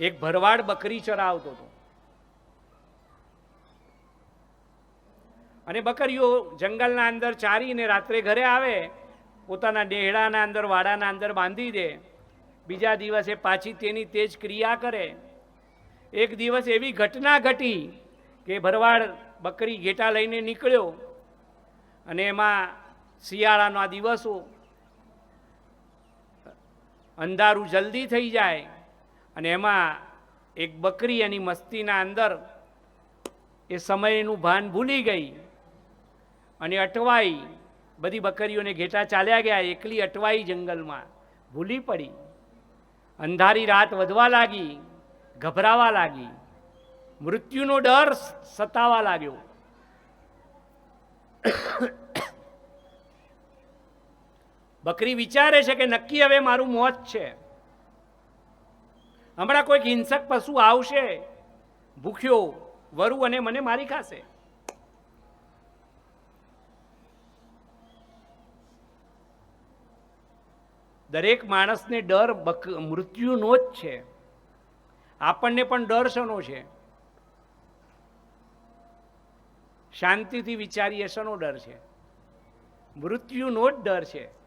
એક ભરવાડ બકરી ચરાવતો હતો. અને બકરીઓ જંગલના અંદર ચારીને રાત્રે ઘરે આવે, પોતાના ડેહડાના અંદર, વાડાના અંદર બાંધી દે. બીજા દિવસે પાછી તેની તેજ ક્રિયા કરે. એક દિવસ એવી ઘટના ઘટી કે ભરવાડ બકરી ઘેટા લઈને નીકળ્યો. અને એમાં શિયાળાના દિવસો અંધારું જલ્દી થઈ જાય અને એમાં એક બકરી એની મસ્તીના અંદર એ સમયનું ભાન ભૂલી ગઈ અને અટવાઈ. બધી બકરીઓને ઘેટા ચાલ્યા ગયા, એકલી અટવાઈ જંગલમાં. ભૂલી પડી. અંધારી રાત વધવા લાગી, ગભરાવા લાગી. મૃત્યુનો ડર સતાવા લાગ્યો. બકરી વિચારે છે કે નક્કી હવે મારું મોત છે. હમણાં કોઈક હિંસક પશુ આવશે, ભૂખ્યો, વરુ અને મને મારી ખાશે. દરેક માણસને ડર બક, મૃત્યુનો જ છે. આપણને પણ ડર શનો છે? શાંતિથી વિચારીએ શનો ડર છે? મૃત્યુનો જ ડર છે.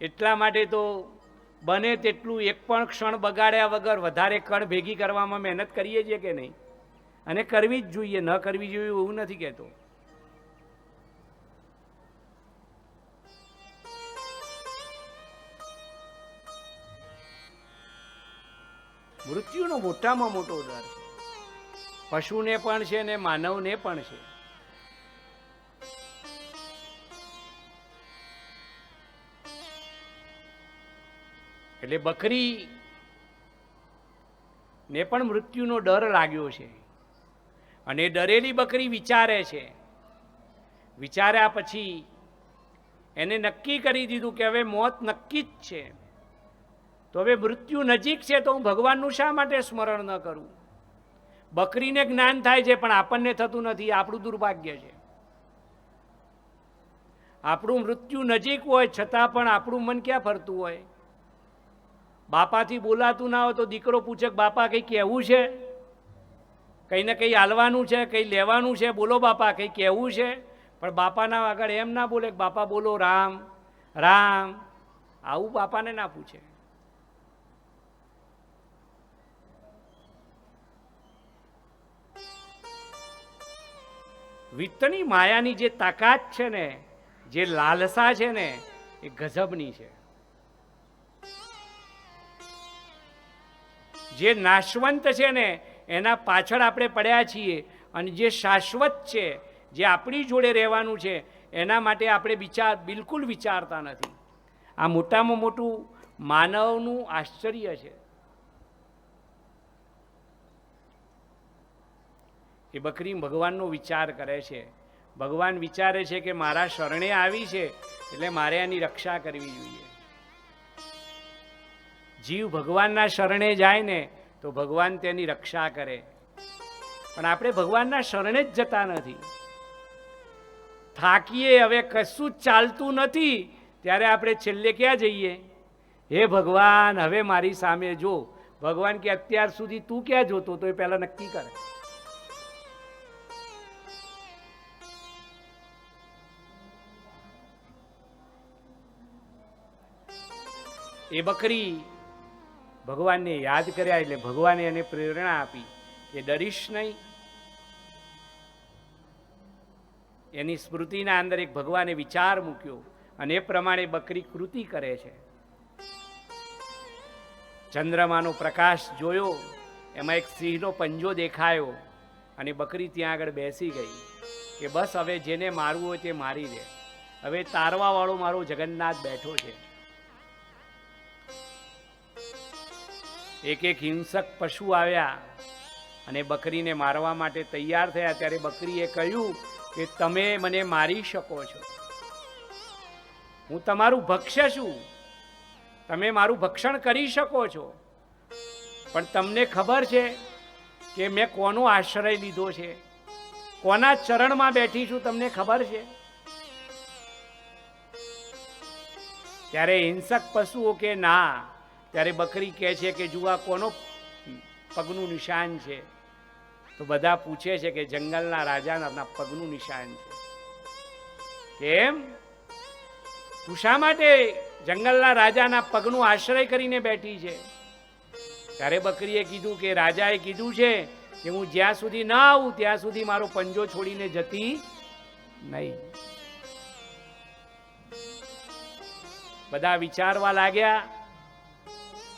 એટલા માટે તો બને તેટલું એક પણ ક્ષણ બગાડ્યા વગર વધારે કણ ભેગી કરવામાં મહેનત કરીએ છીએ કે નહીં? અને કરવી જ જોઈએ, ન કરવી જોઈએ એવું નથી કહેતો. મૃત્યુનો મોટામાં મોટો ડર છે. પશુને પણ છે ને માનવને પણ છે. એટલે બકરી ને પણ મૃત્યુનો ડર લાગ્યો છે. અને ડરેલી બકરી વિચારે છે. વિચાર્યા પછી એને નક્કી કરી દીધું કે હવે મોત નક્કી જ છે. તો હવે મૃત્યુ નજીક છે તો હું ભગવાનનું શા માટે સ્મરણ ન કરું? બકરીને જ્ઞાન થાય છે પણ આપણને થતું નથી, આપણું દુર્ભાગ્ય છે. આપણું મૃત્યુ નજીક હોય છતાં પણ આપણું મન ક્યાં ફરતું હોય? બાપાથી બોલાતું ના હોય તો દીકરો પૂછે બાપા, કંઈ કહેવું છે? કંઈ ને કંઈ હાલવાનું છે, કંઈ લેવાનું છે? બોલો બાપા, કંઈ કહેવું છે? પણ બાપાના આગળ એમ ના બોલે બાપા, બોલો રામ રામ. આવું બાપાને ના પૂછે. વિત્તની માયાની જે તાકાત છે ને, જે લાલસા છે ને, એ ગજબની છે. જે નાશવંત છે ને, એના પાછળ આપણે પડ્યા છીએ અને જે શાશ્વત છે, જે આપણી જોડે રહેવાનું છે, એના માટે આપણે વિચાર, બિલકુલ વિચારતા નથી. આ મોટામાં મોટું માનવનું આશ્ચર્ય છે. એ બકરી ભગવાનનો વિચાર કરે છે. ભગવાન વિચારે છે કે મારા શરણે આવી છે, એટલે મારે આની રક્ષા કરવી જોઈએ. જીવ ભગવાનના શરણે જાય ને, તો ભગવાન તેની રક્ષા કરે. પણ આપણે ભગવાનના શરણે જ જતા નથી. થાકીએ હવે કશું ચાલતું નથી, ત્યારે આપણે છેલ્લે ક્યાં જઈએ? હે ભગવાન, હવે મારી સામે જો. ભગવાન કે અત્યાર સુધી તું ક્યાં જોતો? તો એ પહેલા નક્કી કરે. એ બકરી ભગવાનને યાદ કર્યા એટલે ભગવાને એને પ્રેરણા આપી કે ડરીશ નહીં. એની સ્મૃતિના અંદર એક ભગવાને વિચાર મૂક્યો અને એ પ્રમાણે બકરી કૃતિ કરે છે. ચંદ્રમાનો પ્રકાશ જોયો, એમાં એક સિંહનો પંજો દેખાયો અને બકરી ત્યાં આગળ બેસી ગઈ કે બસ હવે જેને મારવું હોય તે મારી દે. હવે તારવાવાળો મારો જગન્નાથ બેઠો છે. એક એક હિંસક પશુ આવ્યા અને બકરીને મારવા માટે તૈયાર થયા. ત્યારે બકરીએ કહ્યું કે તમે મને મારી શકો છો. હું તમારું ભક્ષ્ય છું. તમે મારું ભક્ષણ કરી શકો છો. પણ તમને ખબર છે કે મેં કોનો આશ્રય લીધો છે? કોના ચરણમાં બેઠી છું તમને ખબર છે? ત્યારે હિંસક પશુઓ કે ના ત્યારે બકરી કહે છે કે જુઓ કોનો પગનું નિશાન છે? તો બધા પૂછે છે કે, જંગલના રાજાના પગનું નિશાન છે. કેમ? તું શા માટે જંગલના રાજાના પગનું આશ્રય કરીને બેઠી છે? ત્યારે બકરીએ કીધું કે, રાજાએ કીધું છે કે, હું જ્યાં સુધી ના આવું, ત્યાં સુધી મારો પંજો છોડીને જતી નહીં. બધા વિચારવા લાગ્યા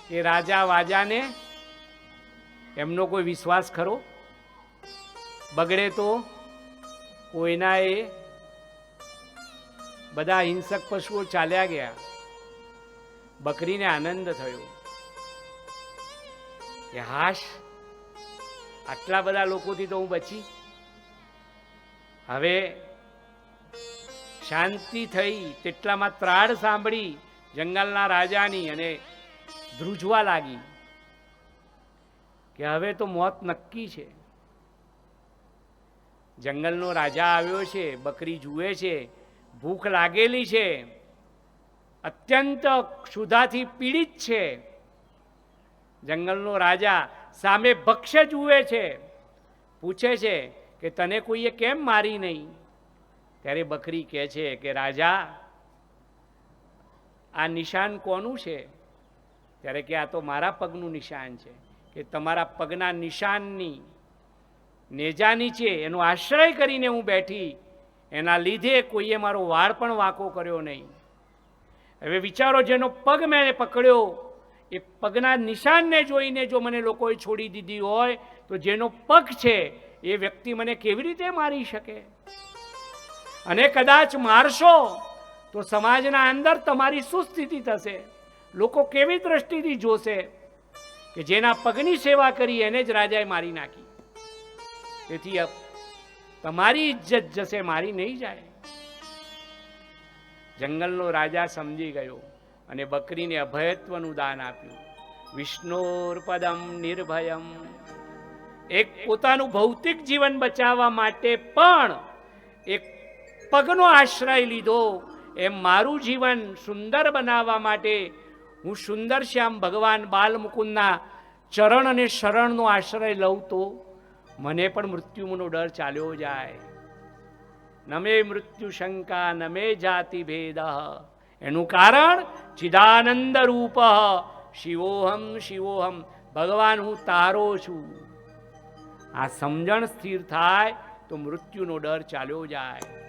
કે રાજા વાજાને એમનો કોઈ વિશ્વાસ ખરો? બગડે તો કોઈના એ બધા હિંસક પશુઓ ચાલ્યા ગયા. બકરીને આનંદ થયો કે હાશ, આટલા બધા લોકોથી તો હું બચી. હવે શાંતિ થઈ, તેટલામાં ત્રાડ સાંભળી જંગલના રાજાની અને ધ્રુજવા લાગી કે હવે તો મોત નક્કી છે. જંગલનો રાજા આવ્યો છે, બકરી જુએ છે, ભૂખ લાગેલી છે, અત્યંત ક્ષુધાથી પીડિત છે. જંગલનો રાજા સામે ભક્ષ્ય જુએ છે, પૂછે છે કે તને કોઈએ કેમ મારી નહીં? ત્યારે બકરી કહે છે કે, રાજા, આ નિશાન કોનું છે? ત્યારે કે આ તો મારા પગનું નિશાન છે કે તમારા પગના નિશાનની નેજા નીચે એનો આશ્રય કરીને હું બેઠી, એના લીધે કોઈએ મારો વાળ પણ વાંકો કર્યો નહીં. હવે વિચારો, જેનો પગ મેં પકડ્યો, એ પગના નિશાનને જોઈને જો મને લોકોએ છોડી દીધી હોય, તો જેનો પગ છે, એ વ્યક્તિ મને કેવી રીતે મારી શકે? અને કદાચ મારશો, તો સમાજના અંદર તમારી શું સ્થિતિ થશે. લોકો કેવી દ્રષ્ટિથી જોશે કે જેના પગની સેવા કરી એને જ રાજાએ મારી નાખી? તેથી તમારી ઇજ્જત જશે, મારી નહીં જાય. જંગલનો રાજા સમજી ગયો અને બકરીને અભયત્વનું દાન આપ્યું. વિષ્ણુર્પદમ નિર્ભયમ. એક પોતાનું ભૌતિક જીવન બચાવવા માટે પણ એક પગનો આશ્રય લીધો. એમ મારું જીવન સુંદર બનાવવા માટે હું સુંદર શ્યામ ભગવાન બાલમુકુંદના ચરણ અને શરણનો આશ્રય લઉં તો મને પણ મૃત્યુનો ડર ચાલ્યો જાય. નમે મૃત્યુ શંકા નમે જાતિ ભેદ. એનું કારણ ચિદાનંદ રૂપ. શિવોહમ શિવોહમ, ભગવાન હું તારો છું. આ સમજણ સ્થિર થાય તો મૃત્યુનો ડર ચાલ્યો જાય.